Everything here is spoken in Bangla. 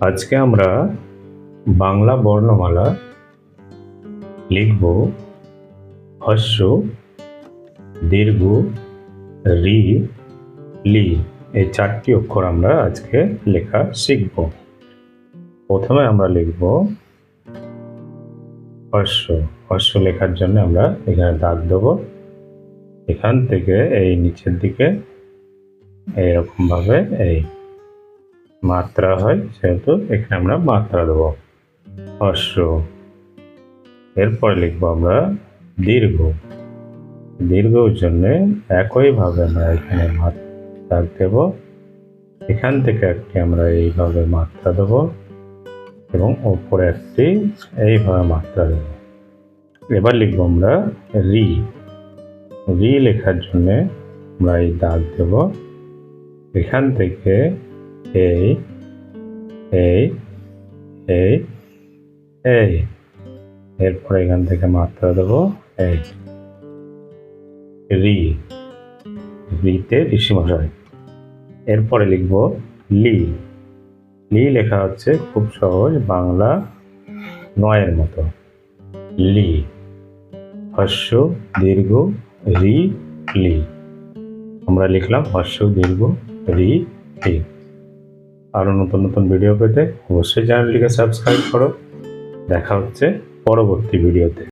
আজকে আমরা বাংলা বর্ণমালা লিখব হস্য দীর্ঘ রি লি। এই চারটি অক্ষর আমরা আজকে লেখা শিখব। প্রথমে আমরা লিখব হস্য। হস্য লেখার জন্য আমরা এখানে দাগ দেব। এখান থেকে এই নিচের দিকে এইরকমভাবে এই মাত্রা হয়, সেহেতু এখানে আমরা মাত্রা দেব। হস্য এরপরে লিখব আমরা দীর্ঘ। দীর্ঘর জন্য একইভাবে আমরা এখানে মাত্রা দেব। এখান থেকে একটি আমরা এইভাবে মাত্রা দেব এবং ওপরে একটি এইভাবে মাত্রা দেব। এবার লিখব আমরা রি। রি লেখার জন্যে আমরা এই দাগ দেব। এখান থেকে এই এই এই এই। এরপর এখান থেকে মাত্রা দেব এই। রি। রিতে ঋষি মশাই। এরপরে লিখব লি। লি লেখা হচ্ছে খুব সহজ বাংলা নয়ের মতো। লি। হস্য দীর্ঘ, রি, লি। আমরা লিখলাম হস্য দীর্ঘ, রি, লি। আরও নতুন নতুন ভিডিও পেতে অবশ্যই চ্যানেলটিকে সাবস্ক্রাইব করো। দেখা হচ্ছে পরবর্তী ভিডিওতে